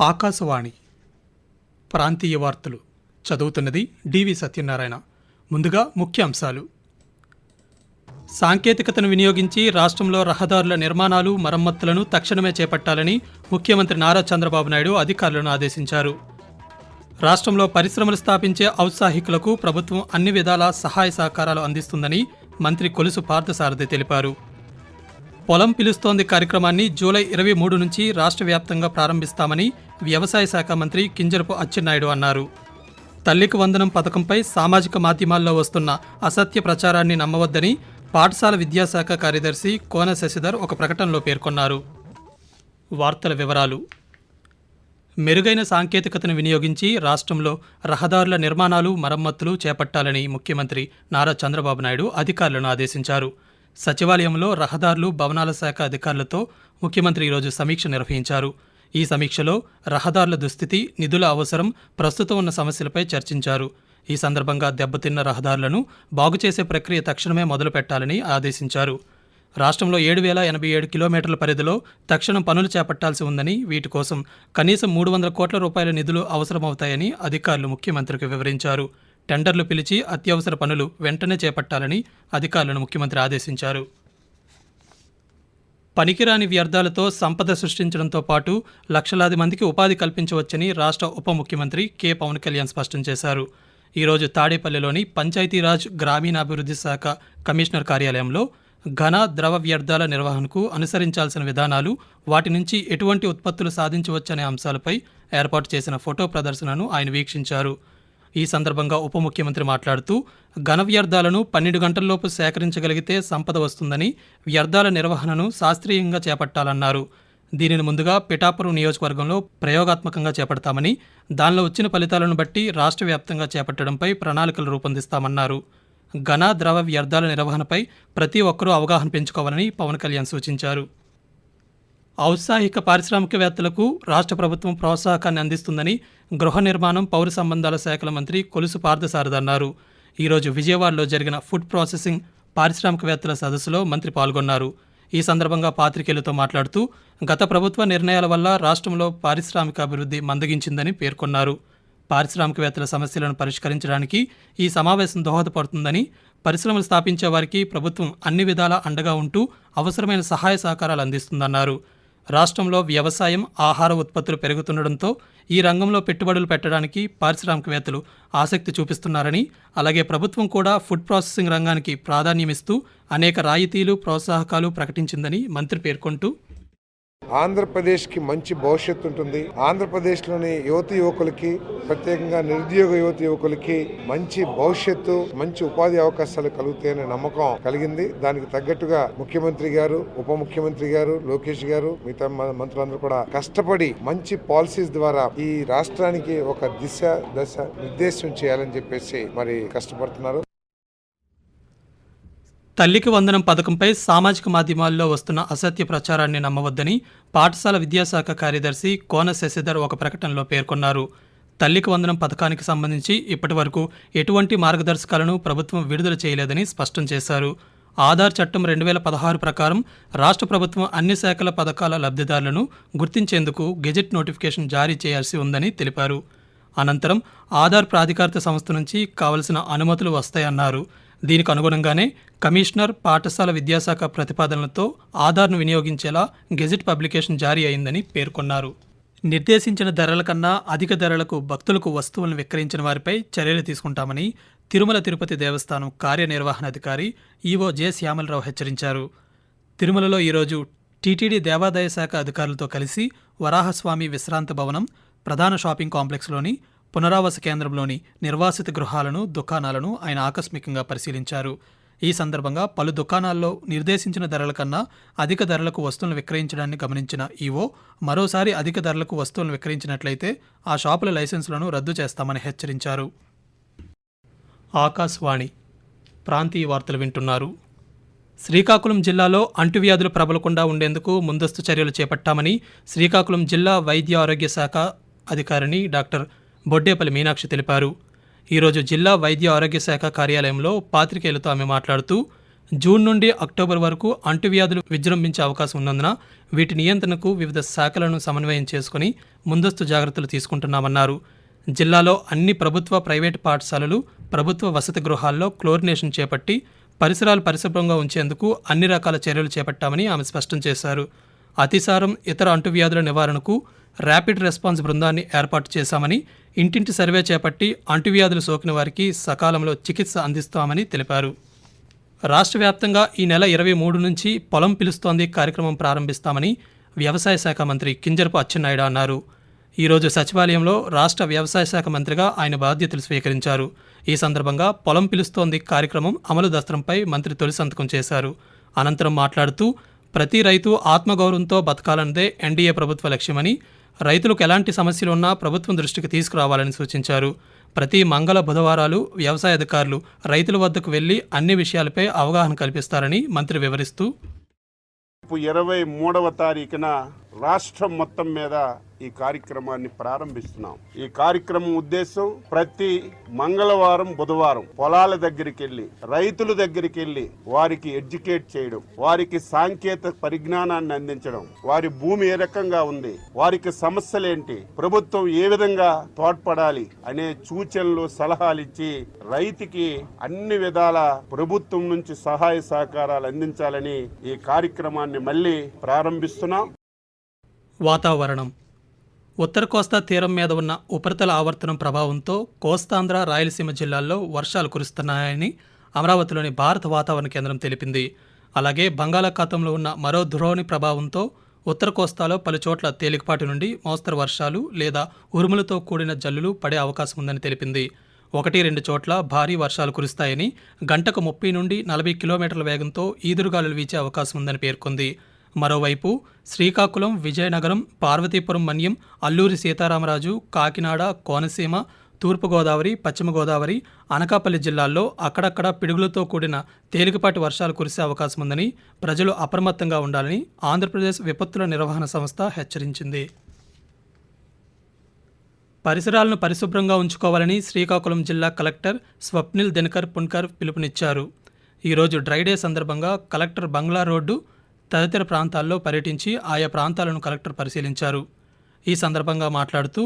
ఆకాశవాణి. ప్రాంతీయ వార్తలు. చదువుతున్నది డివి సత్యనారాయణ. ముందుగా ముఖ్యాంశాలు. సాంకేతికతను వినియోగించి రాష్ట్రంలో రహదారుల నిర్మాణాలు మరమ్మతులను తక్షణమే చేపట్టాలని ముఖ్యమంత్రి నారా చంద్రబాబు నాయుడు అధికారులను ఆదేశించారు. రాష్ట్రంలో పరిశ్రమలు స్థాపించే ఔత్సాహికులకు ప్రభుత్వం అన్ని విధాల సహాయ సహకారాలు అందిస్తుందని మంత్రి కొలుసు పార్థసారథి తెలిపారు. పొలం పిలుస్తోంది కార్యక్రమాన్ని జూలై ఇరవై మూడు నుంచి రాష్ట్ర వ్యాప్తంగా ప్రారంభిస్తామని వ్యవసాయ శాఖ మంత్రి కింజరపు అచ్చెన్నాయుడు అన్నారు. తల్లికి వందనం పథకంపై సామాజిక మాధ్యమాల్లో వస్తున్న అసత్య ప్రచారాన్ని నమ్మవద్దని పాఠశాల విద్యాశాఖ కార్యదర్శి కోన శశిధర్ ఒక ప్రకటనలో పేర్కొన్నారు. వార్తల వివరాలు. మెరుగైన సాంకేతికతను వినియోగించి రాష్ట్రంలో రహదారుల నిర్మాణాలు మరమ్మతులు చేపట్టాలని ముఖ్యమంత్రి నారా చంద్రబాబు నాయుడు అధికారులను ఆదేశించారు. సచివాలయంలో రహదారులు భవనాల శాఖ అధికారులతో ముఖ్యమంత్రి ఈరోజు సమీక్ష నిర్వహించారు. ఈ సమీక్షలో రహదారుల దుస్థితి నిధుల అవసరం ప్రస్తుతం ఉన్న సమస్యలపై చర్చించారు. ఈ సందర్భంగా దెబ్బతిన్న రహదారులను బాగుచేసే ప్రక్రియ తక్షణమే మొదలు పెట్టాలని ఆదేశించారు. రాష్ట్రంలో ఏడు వేల ఎనభై ఏడు కిలోమీటర్ల పరిధిలో తక్షణం పనులు చేపట్టాల్సి ఉందని వీటి కోసం కనీసం మూడు వందల కోట్ల రూపాయల నిధులు అవసరమవుతాయని అధికారులు ముఖ్యమంత్రికి వివరించారు. టెండర్లు పిలిచి అత్యవసర పనులు వెంటనే చేపట్టాలని అధికారులను ముఖ్యమంత్రి ఆదేశించారు. పనికిరాని వ్యర్థాలతో సంపద సృష్టించడంతో పాటు లక్షలాది మందికి ఉపాధి కల్పించవచ్చని రాష్ట్ర ఉప ముఖ్యమంత్రి కె. పవన్ కళ్యాణ్ స్పష్టం చేశారు. ఈరోజు తాడేపల్లిలోని పంచాయతీరాజ్ గ్రామీణాభివృద్ధి శాఖ కమిషనర్ కార్యాలయంలో ఘన ద్రవ వ్యర్థాల నిర్వహణకు అనుసరించాల్సిన విధానాలు వాటి నుంచి ఎటువంటి ఉత్పత్తులు సాధించవచ్చనే అంశాలపై ఏర్పాటు చేసిన ఫోటో ప్రదర్శనను ఆయన వీక్షించారు. ఈ సందర్భంగా ఉప ముఖ్యమంత్రి మాట్లాడుతూ ఘన వ్యర్థాలను పన్నెండు గంటల్లోపు సేకరించగలిగితే సంపద వస్తుందని వ్యర్థాల నిర్వహణను శాస్త్రీయంగా చేపట్టాలన్నారు. దీనిని ముందుగా పిఠాపురం నియోజకవర్గంలో ప్రయోగాత్మకంగా చేపడతామని దానిలో వచ్చిన ఫలితాలను బట్టి రాష్ట్ర వ్యాప్తంగా చేపట్టడంపై ప్రణాళికలు రూపొందిస్తామన్నారు. ఘన ద్రవ వ్యర్థాల నిర్వహణపై ప్రతి ఒక్కరూ అవగాహన పెంచుకోవాలని పవన్ కళ్యాణ్ సూచించారు. ఔత్సాహిక పారిశ్రామికవేత్తలకు రాష్ట్ర ప్రభుత్వం ప్రోత్సాహకాన్ని అందిస్తుందని గృహ నిర్మాణం పౌర సంబంధాల శాఖల మంత్రి కొలుసు పార్థసారథి అన్నారు. ఈరోజు విజయవాడలో జరిగిన ఫుడ్ ప్రాసెసింగ్ పారిశ్రామికవేత్తల సదస్సులో మంత్రి పాల్గొన్నారు. ఈ సందర్భంగా పాత్రికేయులతో మాట్లాడుతూ గత ప్రభుత్వ నిర్ణయాల వల్ల రాష్ట్రంలో పారిశ్రామిక అభివృద్ధి మందగించిందని పేర్కొన్నారు. పారిశ్రామికవేత్తల సమస్యలను పరిష్కరించడానికి ఈ సమావేశం దోహదపడుతుందని పరిశ్రమలు స్థాపించే వారికి ప్రభుత్వం అన్ని విధాలా అండగా ఉంటూ అవసరమైన సహాయ సహకారాలు అందిస్తుందన్నారు. రాష్ట్రంలో వ్యవసాయం ఆహార ఉత్పత్తులు పెరుగుతుండడంతో ఈ రంగంలో పెట్టుబడులు పెట్టడానికి పారిశ్రామికవేత్తలు ఆసక్తి చూపిస్తున్నారని అలాగే ప్రభుత్వం కూడా ఫుడ్ ప్రాసెసింగ్ రంగానికి ప్రాధాన్యమిస్తూ అనేక రాయితీలు ప్రోత్సాహకాలు ప్రకటించిందని మంత్రి పేర్కొంటూ ఆంధ్రప్రదేశ్కి మంచి భవిష్యత్తు ఉంటుంది. ఆంధ్రప్రదేశ్లోని యువతి యువకులకి ప్రత్యేకంగా నిరుద్యోగ యువతి యువకులకి మంచి భవిష్యత్తు మంచి ఉపాధి అవకాశాలు కలుగుతాయనే నమ్మకం కలిగింది. దానికి తగ్గట్టుగా ముఖ్యమంత్రి గారు ఉప ముఖ్యమంత్రి గారు లోకేష్ గారు మిగతా మంత్రులందరూ కూడా కష్టపడి మంచి పాలసీస్ ద్వారా ఈ రాష్ట్రానికి ఒక దిశ దశ నిర్దేశం చేయాలని చెప్పేసి మరి కష్టపడుతున్నారు. తల్లికి వందనం పథకంపై సామాజిక మాధ్యమాల్లో వస్తున్న అసత్య ప్రచారాన్ని నమ్మవద్దని పాఠశాల విద్యాశాఖ కార్యదర్శి కోన శశిధర్ ఒక ప్రకటనలో పేర్కొన్నారు. తల్లికి వందనం పథకానికి సంబంధించి ఇప్పటి వరకు ఎటువంటి మార్గదర్శకాలను ప్రభుత్వం విడుదల చేయలేదని స్పష్టం చేశారు. ఆధార్ చట్టం రెండు వేల పదహారు ప్రకారం రాష్ట్ర ప్రభుత్వం అన్ని శాఖల పథకాల లబ్ధిదారులను గుర్తించేందుకు గెజెట్ నోటిఫికేషన్ జారీ చేయాల్సి ఉందని తెలిపారు. అనంతరం ఆధార్ ప్రాధికారిత సంస్థ నుంచి కావలసిన అనుమతులు వస్తాయన్నారు. దీనికి అనుగుణంగానే కమిషనర్ పాఠశాల విద్యాశాఖ ప్రతిపాదనలతో ఆధార్ను వినియోగించేలా గెజిట్ పబ్లికేషన్ జారీ అయిందని పేర్కొన్నారు. నిర్దేశించిన ధరల కన్నా అధిక ధరలకు భక్తులకు వస్తువులను విక్రయించిన వారిపై చర్యలు తీసుకుంటామని తిరుమల తిరుపతి దేవస్థానం కార్యనిర్వహణాధికారి ఈవో జె శ్యామలరావు హెచ్చరించారు. తిరుమలలో ఈరోజు టీటీడీ దేవాదాయ శాఖ అధికారులతో కలిసి వరాహస్వామి విశ్రాంత భవనం ప్రధాన షాపింగ్ కాంప్లెక్స్లోని పునరావాస కేంద్రంలోని నిర్వాసిత గృహాలను దుకాణాలను ఆయన ఆకస్మికంగా పరిశీలించారు. ఈ సందర్భంగా పలు దుకాణాల్లో నిర్దేశించిన ధరల కన్నా అధిక ధరలకు వస్తువులను విక్రయించడాన్ని గమనించిన ఈవో మరోసారి అధిక ధరలకు వస్తువులను విక్రయించినట్లయితే ఆ షాపుల లైసెన్సులను రద్దు చేస్తామని హెచ్చరించారు. ఆకాశవాణి ప్రాంతీయ వార్తలు వింటున్నారు. శ్రీకాకుళం జిల్లాలో అంటువ్యాధులు ప్రబలకుండా ఉండేందుకు ముందస్తు చర్యలు చేపట్టామని శ్రీకాకుళం జిల్లా వైద్య ఆరోగ్య శాఖ అధికారిని డాక్టర్ బొడ్డేపల్లి మీనాక్షి తెలిపారు. ఈరోజు జిల్లా వైద్య ఆరోగ్య శాఖ కార్యాలయంలో పాత్రికేయులతో ఆమె మాట్లాడుతూ జూన్ నుండి అక్టోబర్ వరకు అంటువ్యాధులు విజృంభించే అవకాశం ఉన్నందున వీటి నియంత్రణకు వివిధ శాఖలను సమన్వయం చేసుకుని ముందస్తు జాగ్రత్తలు తీసుకుంటున్నామన్నారు. జిల్లాలో అన్ని ప్రభుత్వ ప్రైవేటు పాఠశాలలు ప్రభుత్వ వసతి గృహాల్లో క్లోరినేషన్ చేపట్టి పరిసరాలు పరిశుభ్రంగా ఉంచేందుకు అన్ని రకాల చర్యలు చేపట్టామని ఆమె స్పష్టం చేశారు. అతిసారం ఇతర అంటువ్యాధుల నివారణకు ర్యాపిడ్ రెస్పాన్స్ బృందాన్ని ఏర్పాటు చేశామని ఇంటింటి సర్వే చేపట్టి అంటువ్యాధులు సోకిన వారికి సకాలంలో చికిత్స అందిస్తామని తెలిపారు. రాష్ట్ర వ్యాప్తంగా ఈ నెల ఇరవై మూడు నుంచి పొలం పిలుస్తోంది కార్యక్రమం ప్రారంభిస్తామని వ్యవసాయ శాఖ మంత్రి కింజరపు అచ్చెన్నాయుడు అన్నారు. ఈరోజు సచివాలయంలో రాష్ట్ర వ్యవసాయ శాఖ మంత్రిగా ఆయన బాధ్యతలు స్వీకరించారు. ఈ సందర్భంగా పొలం పిలుస్తోంది కార్యక్రమం అమలు దస్త్రంపై మంత్రి తొలి సంతకం చేశారు. అనంతరం మాట్లాడుతూ ప్రతి రైతు ఆత్మగౌరవంతో బతకాలన్నదే ఎన్డీఏ ప్రభుత్వ లక్ష్యమని రైతులకు ఎలాంటి సమస్యలు ఉన్నా ప్రభుత్వం దృష్టికి తీసుకురావాలని సూచించారు. ప్రతి మంగళ బుధవారాలు వ్యవసాయ అధికారులు రైతుల వద్దకు వెళ్ళి అన్ని విషయాలపై అవగాహన కల్పిస్తారని మంత్రి వివరిస్తూ ఇరవై మూడవ తారీఖున రాష్ట్రం మొత్తం మీద ఈ కార్యక్రమాన్ని ప్రారంభిస్తున్నాం. ఈ కార్యక్రమం ఉద్దేశం ప్రతి మంగళవారం బుధవారం పొలాల దగ్గరికి వెళ్ళి రైతుల దగ్గరికి వెళ్ళి వారికి ఎడ్యుకేట్ చేయడం వారికి సాంకేతిక పరిజ్ఞానాన్ని అందించడం వారి భూమి ఏ రకంగా ఉంది వారికి సమస్యలేంటి ప్రభుత్వం ఏ విధంగా తోడ్పడాలి అనే సూచనలు సలహాలు ఇచ్చి రైతుకి అన్ని విధాల ప్రభుత్వం నుంచి సహాయ సహకారాలు అందించాలని ఈ కార్యక్రమాన్ని మళ్ళీ ప్రారంభిస్తున్నాం. వాతావరణం. ఉత్తర కోస్తా తీరం మీద ఉన్న ఉపరితల ఆవర్తనం ప్రభావంతో కోస్తాంధ్ర రాయలసీమ జిల్లాల్లో వర్షాలు కురుస్తున్నాయని అమరావతిలోని భారత వాతావరణ కేంద్రం తెలిపింది. అలాగే బంగాళాఖాతంలో ఉన్న మరో ధ్రువని ప్రభావంతో ఉత్తర కోస్తాలో పలుచోట్ల తేలికపాటి నుండి మోస్తరు వర్షాలు లేదా ఉరుములతో కూడిన జల్లులు పడే అవకాశం ఉందని తెలిపింది. ఒకటి రెండు చోట్ల భారీ వర్షాలు కురుస్తాయని గంటకు ముప్పై నుండి నలభై కిలోమీటర్ల వేగంతో ఈదురుగాలులు వీచే అవకాశం ఉందని పేర్కొంది. మరోవైపు శ్రీకాకుళం విజయనగరం పార్వతీపురం మన్యం అల్లూరి సీతారామరాజు కాకినాడ కోనసీమ తూర్పుగోదావరి పశ్చిమ గోదావరి అనకాపల్లి జిల్లాల్లో అక్కడక్కడ పిడుగులతో కూడిన తేలికపాటి వర్షాలు కురిసే అవకాశం ఉందని ప్రజలు అప్రమత్తంగా ఉండాలని ఆంధ్రప్రదేశ్ విపత్తుల నిర్వహణ సంస్థ హెచ్చరించింది. పరిసరాలను పరిశుభ్రంగా ఉంచుకోవాలని శ్రీకాకుళం జిల్లా కలెక్టర్ స్వప్నిల్ దినకర్ పున్కర్ పిలుపునిచ్చారు. ఈరోజు డ్రైడే సందర్భంగా కలెక్టర్ బంగ్లా రోడ్డు తదితర ప్రాంతాల్లో పర్యటించి ఆయా ప్రాంతాలను కలెక్టర్ పరిశీలించారు. ఈ సందర్భంగా మాట్లాడుతూ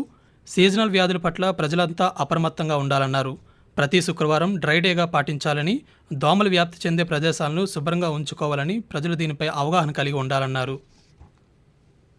సీజనల్ వ్యాధుల పట్ల ప్రజలంతా అప్రమత్తంగా ఉండాలన్నారు. ప్రతి శుక్రవారం డ్రై డేగా పాటించాలని దోమలు వ్యాప్తి చెందే ప్రదేశాలను శుభ్రంగా ఉంచుకోవాలని ప్రజలు దీనిపై అవగాహన కలిగి ఉండాలన్నారు.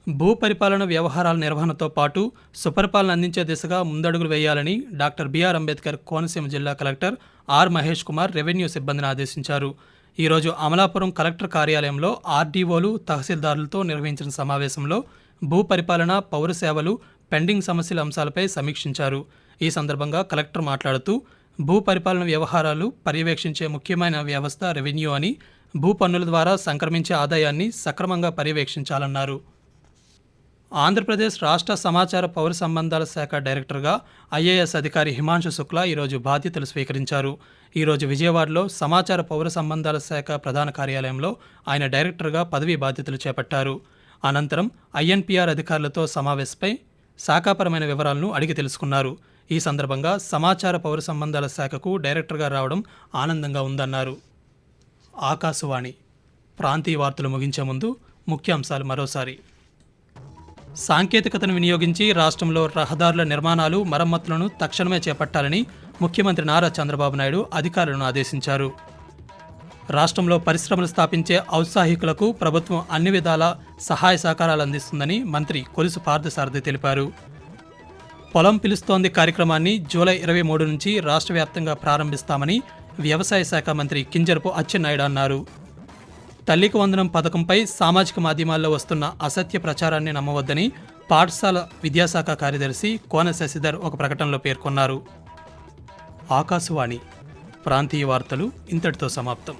భూ పరిపాలన వ్యవహారాల నిర్వహణతో పాటు సుపరిపాలన అందించే దిశగా ముందడుగులు వేయాలని డాక్టర్ బిఆర్ అంబేద్కర్ కోనసీమ జిల్లా collector R Mahesh Kumar revenue సిబ్బందిని ఆదేశించారు. ఈరోజు అమలాపురం కలెక్టర్ కార్యాలయంలో ఆర్డీఓలు తహసీల్దారులతో నిర్వహించిన సమావేశంలో భూ పరిపాలన పౌర సేవలు పెండింగ్ సమస్యల అంశాలపై సమీక్షించారు. ఈ సందర్భంగా కలెక్టర్ మాట్లాడుతూ భూ పరిపాలన వ్యవహారాలు పర్యవేక్షించే ముఖ్యమైన వ్యవస్థ రెవెన్యూ అని భూ పన్నుల ద్వారా సంక్రమించే ఆదాయాన్ని సక్రమంగా పర్యవేక్షించాలన్నారు. ఆంధ్రప్రదేశ్ రాష్ట్ర సమాచార పౌర సంబంధాల శాఖ డైరెక్టర్గా ఐఏఎస్ అధికారి హిమాంశు శుక్లా ఈరోజు బాధ్యతలు స్వీకరించారు. ఈరోజు విజయవాడలో సమాచార పౌర సంబంధాల శాఖ ప్రధాన కార్యాలయంలో ఆయన డైరెక్టర్గా పదవీ బాధ్యతలు చేపట్టారు. అనంతరం ఐఎన్పిఆర్ అధికారులతో సమావేశపై శాఖాపరమైన వివరాలను అడిగి తెలుసుకున్నారు. ఈ సందర్భంగా సమాచార పౌర సంబంధాల శాఖకు డైరెక్టర్గా రావడం ఆనందంగా ఉందన్నారు. ఆకాశవాణి. ప్రాంతీయ వార్తలు ముగించే ముందు ముఖ్యాంశాలు మరోసారి. సాంకేతికతను వినియోగించి రాష్ట్రంలో రహదారుల నిర్మాణాలు మరమ్మతులను తక్షణమే చేపట్టాలని ముఖ్యమంత్రి నారా చంద్రబాబు నాయుడు అధికారులను ఆదేశించారు. రాష్ట్రంలో పరిశ్రమలు స్థాపించే ఔత్సాహికులకు ప్రభుత్వం అన్ని విధాల సహాయ సహకారాలు అందిస్తుందని మంత్రి కొలుసు పార్థసారథి తెలిపారు. పొలం పిలుస్తోంది కార్యక్రమాన్ని జూలై ఇరవై మూడు నుంచి రాష్ట్ర వ్యాప్తంగా ప్రారంభిస్తామని వ్యవసాయ శాఖ మంత్రి కింజరపు అచ్చెన్నాయుడు అన్నారు. తల్లికి వందనం పథకంపై సామాజిక మాధ్యమాల్లో వస్తున్న అసత్య ప్రచారాన్ని నమ్మవద్దని పాఠశాల విద్యాశాఖ కార్యదర్శి కోన శశిధర్ ఒక ప్రకటనలో పేర్కొన్నారు. ఆకాశవాణి ప్రాంతీయ వార్తలు ఇంతటితో సమాప్తం.